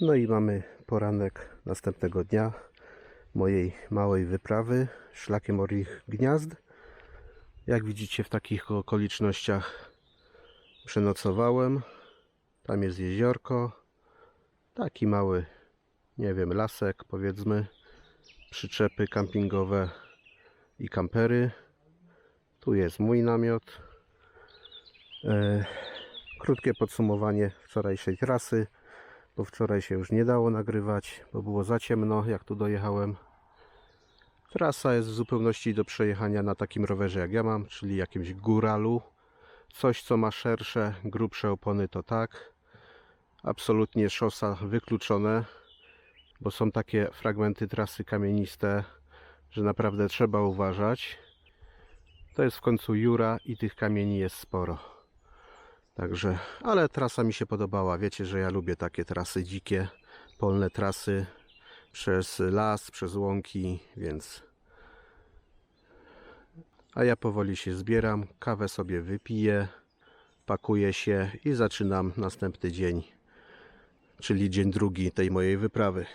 No i mamy poranek następnego dnia mojej małej wyprawy szlakiem Orlich Gniazd. Jak widzicie w takich okolicznościach przenocowałem. Tam jest jeziorko. Taki mały, nie wiem, lasek powiedzmy. Przyczepy kampingowe i kampery. Tu jest mój namiot. E, krótkie podsumowanie wczorajszej trasy, bo wczoraj się już nie dało nagrywać, bo było za ciemno, jak tu dojechałem. Trasa jest w zupełności do przejechania na takim rowerze jak ja mam, czyli jakimś góralu. Coś co ma szersze, grubsze opony to tak. Absolutnie szosa wykluczone, bo są takie fragmenty trasy kamieniste, że naprawdę trzeba uważać. To jest w końcu Jura i tych kamieni jest sporo. Także, ale trasa mi się podobała. Wiecie, że ja lubię takie trasy dzikie, polne trasy przez las, przez łąki, więc. A ja powoli się zbieram, kawę sobie wypiję, pakuję się i zaczynam następny dzień, czyli dzień drugi tej mojej wyprawy.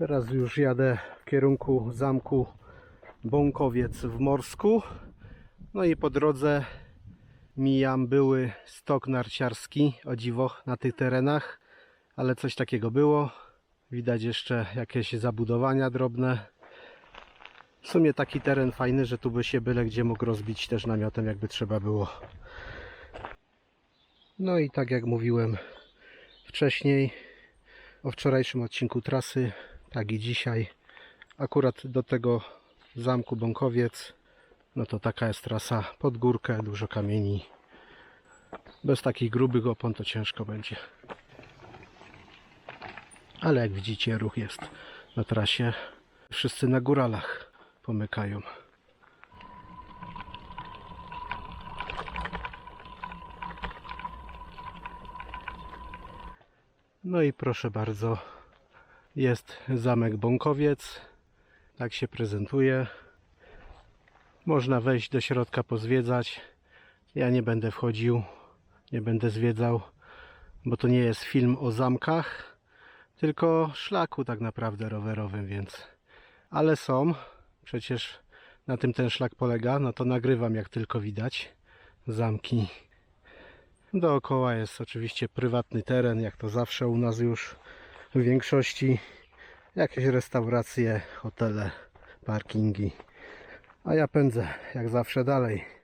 Teraz już jadę w kierunku zamku Bąkowiec w Morsku. No i po drodze mijam były stok narciarski, o dziwo, na tych terenach, ale coś takiego było. Widać jeszcze jakieś zabudowania drobne. W sumie taki teren fajny, że tu by się byle gdzie mógł rozbić też namiotem, jakby trzeba było. No i tak jak mówiłem wcześniej, o wczorajszym odcinku trasy, tak i dzisiaj akurat do tego zamku Bąkowiec no to taka jest trasa pod górkę, dużo kamieni. Bez takich grubych opon to ciężko będzie. Ale jak widzicie ruch jest na trasie. Wszyscy na góralach pomykają. No i proszę bardzo, jest zamek Bąkowiec. Tak się prezentuje. Można wejść do środka, pozwiedzać. Ja nie będę wchodził, nie będę zwiedzał, bo to nie jest film o zamkach, tylko szlaku tak naprawdę rowerowym, więc. Ale są, przecież na tym ten szlak polega, no to nagrywam jak tylko widać zamki. Dookoła jest oczywiście prywatny teren, jak to zawsze u nas już w większości. Jakieś restauracje, hotele, parkingi. A ja pędzę jak zawsze dalej.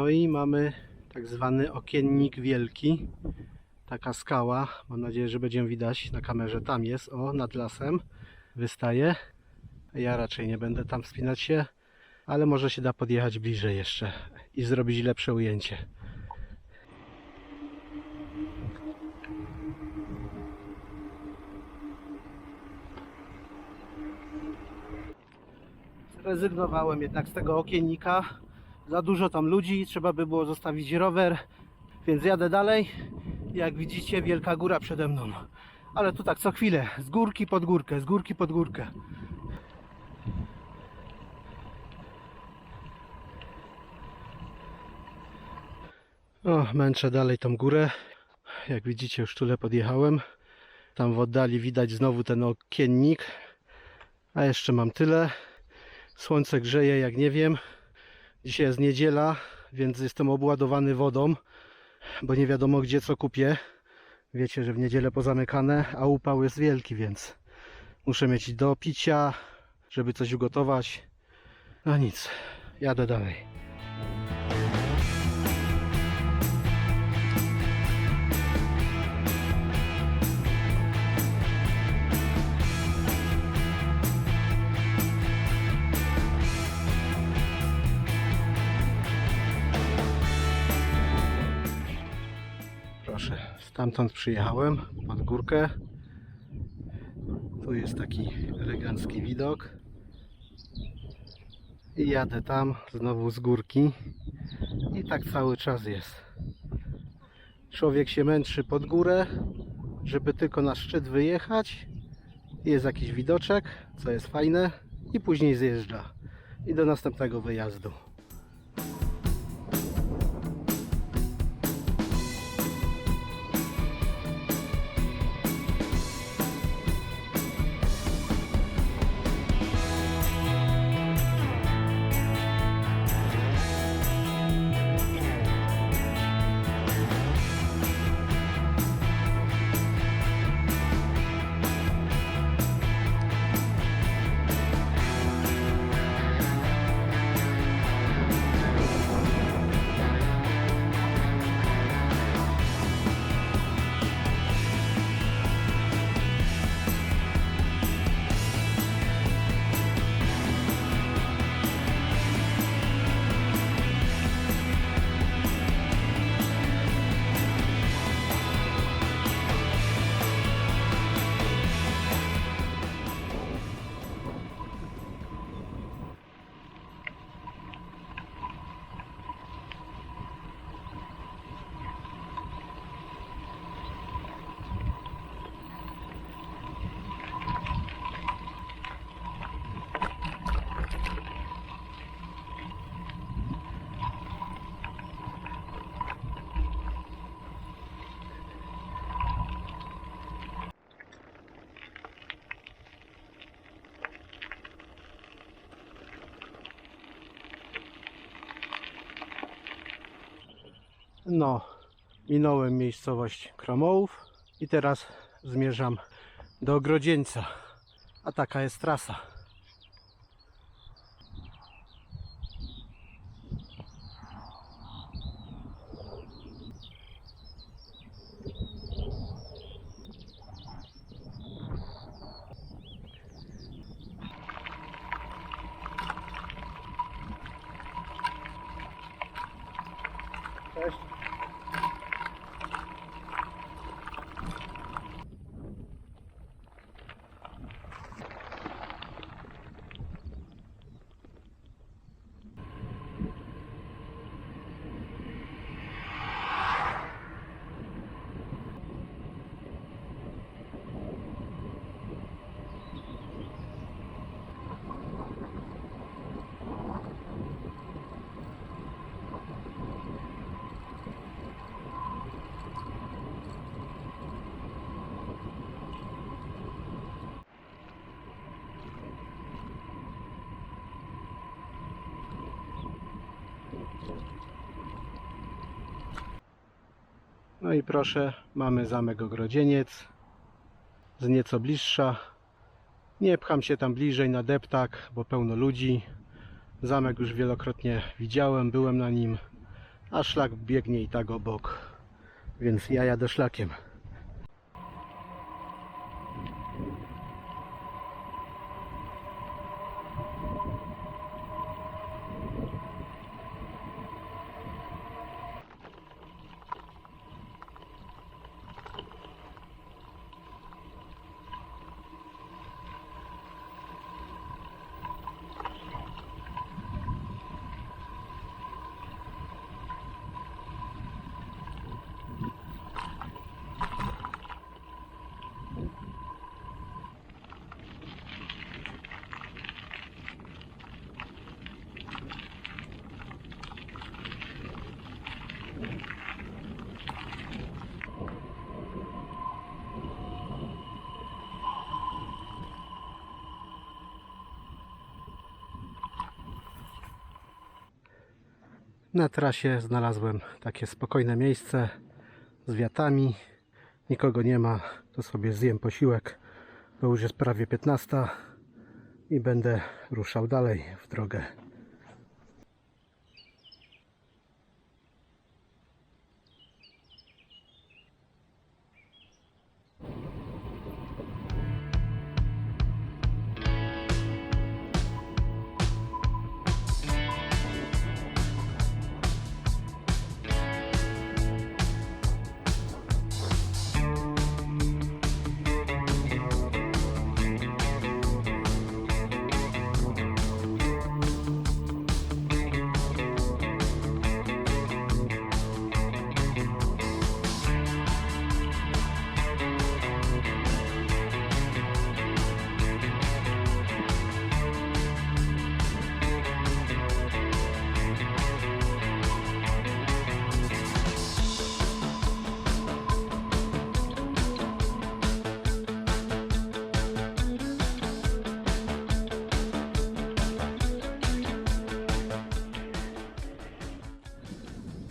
No i mamy tak zwany okiennik wielki. Taka skała. Mam nadzieję, że będzie widać na kamerze. Tam jest, o, nad lasem wystaje. Ja raczej nie będę tam wspinać się, ale może się da podjechać bliżej jeszcze i zrobić lepsze ujęcie. Zrezygnowałem jednak z tego okiennika. Za dużo tam ludzi, trzeba by było zostawić rower, więc jadę dalej. Jak widzicie, wielka góra przede mną. Ale tu tak co chwilę, z górki pod górkę, z górki pod górkę. O, męczę dalej tą górę. Jak widzicie, już tyle podjechałem. Tam w oddali widać znowu ten okiennik. A jeszcze mam tyle. Słońce grzeje jak nie wiem. Dzisiaj jest niedziela, więc jestem obładowany wodą, bo nie wiadomo gdzie co kupię. Wiecie, że w niedzielę pozamykane, a upał jest wielki, więc muszę mieć do picia, żeby coś ugotować. No nic, jadę dalej. Stamtąd przyjechałem pod górkę. Tu jest taki elegancki widok. I jadę tam znowu z górki. I tak cały czas jest. Człowiek się męczy pod górę, żeby tylko na szczyt wyjechać. Jest jakiś widoczek, co jest fajne. I później zjeżdża. I do następnego wyjazdu. No, minąłem miejscowość Kromołów i teraz zmierzam do Ogrodzieńca. A taka jest trasa. No i proszę, mamy zamek Ogrodzieniec z nieco bliższa. Nie pcham się tam bliżej na deptak, bo pełno ludzi. Zamek już wielokrotnie widziałem, byłem na nim, a szlak biegnie i tak obok, więc ja jadę szlakiem. Na trasie znalazłem takie spokojne miejsce z wiatami. Nikogo nie ma, to sobie zjem posiłek, bo już jest prawie 15 i będę ruszał dalej w drogę.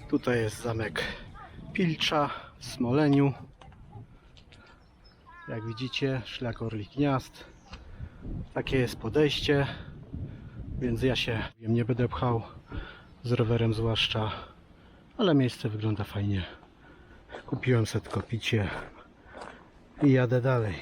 Tutaj jest zamek Pilcza w Smoleniu. Jak widzicie, szlak Orlik Gniazd. Takie jest podejście, więc ja się nie będę pchał z rowerem zwłaszcza, ale miejsce wygląda fajnie. Kupiłem sobie tylko picie i jadę dalej.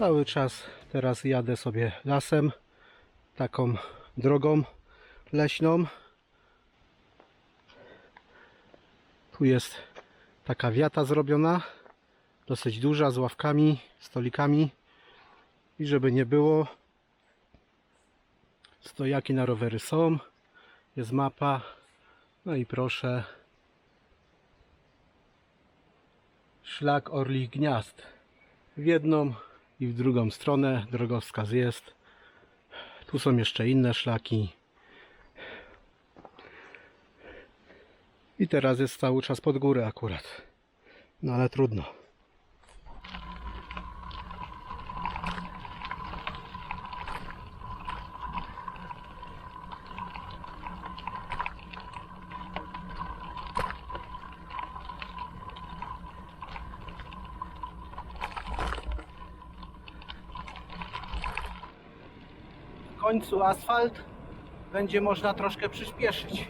Cały czas teraz jadę sobie lasem, taką drogą leśną. Tu jest taka wiata zrobiona, dosyć duża, z ławkami, stolikami. I żeby nie było, stojaki na rowery są, jest mapa. No i proszę, szlak Orlich Gniazd. W jedną i w drugą stronę drogowskaz jest. Tu są jeszcze inne szlaki. I teraz jest cały czas pod górę akurat. No ale trudno. Asfalt będzie można troszkę przyspieszyć.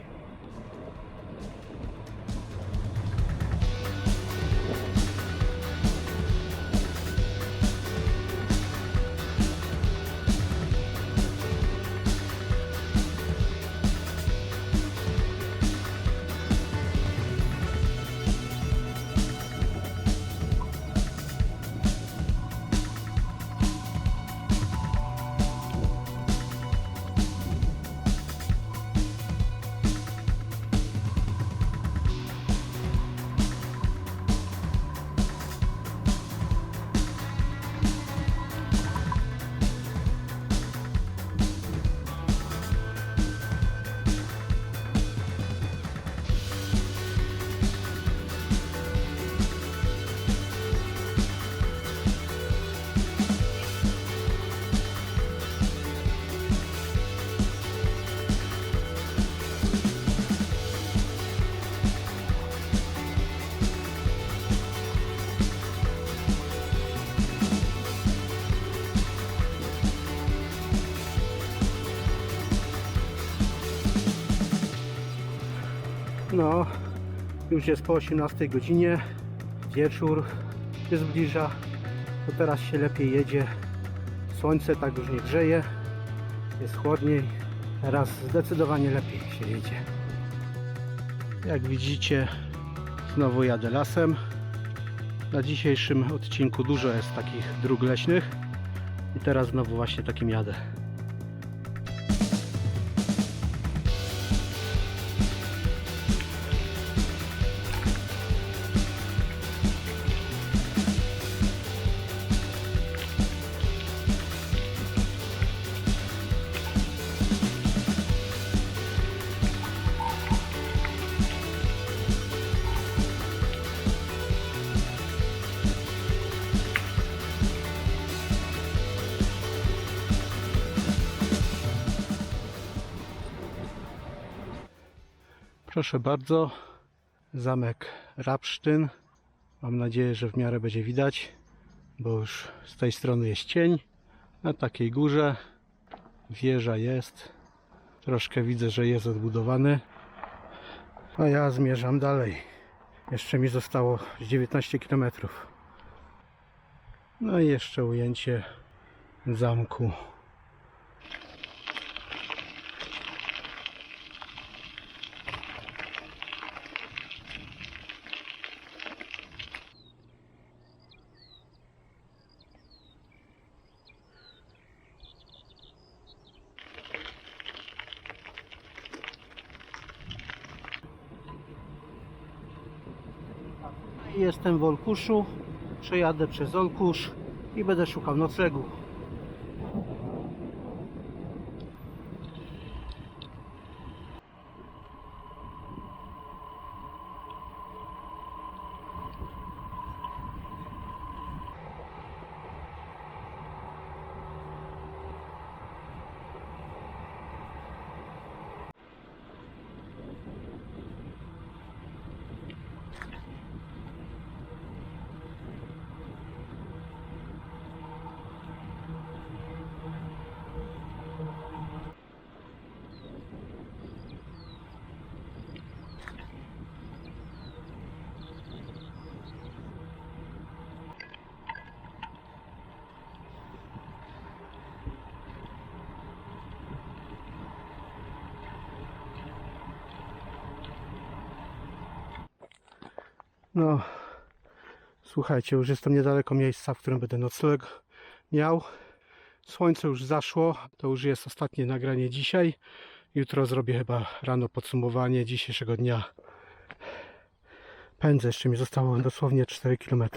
No, już jest po 18 godzinie, wieczór się zbliża, to teraz się lepiej jedzie. Słońce tak już nie grzeje, jest chłodniej, teraz zdecydowanie lepiej się jedzie. Jak widzicie, znowu jadę lasem. Na dzisiejszym odcinku dużo jest takich dróg leśnych i teraz znowu właśnie takim jadę. Proszę bardzo, zamek Rapsztyn. Mam nadzieję, że w miarę będzie widać, bo już z tej strony jest cień. Na takiej górze wieża jest. Troszkę widzę, że jest odbudowany. A ja zmierzam dalej. Jeszcze mi zostało z 19 km. No i jeszcze ujęcie zamku. Jestem w Olkuszu, przejadę przez Olkusz i będę szukał noclegu. No, słuchajcie, już jestem niedaleko miejsca, w którym będę nocleg miał. Słońce już zaszło, to już jest ostatnie nagranie dzisiaj. Jutro zrobię chyba rano podsumowanie dzisiejszego dnia. Pędzę, jeszcze mi zostało dosłownie 4 km.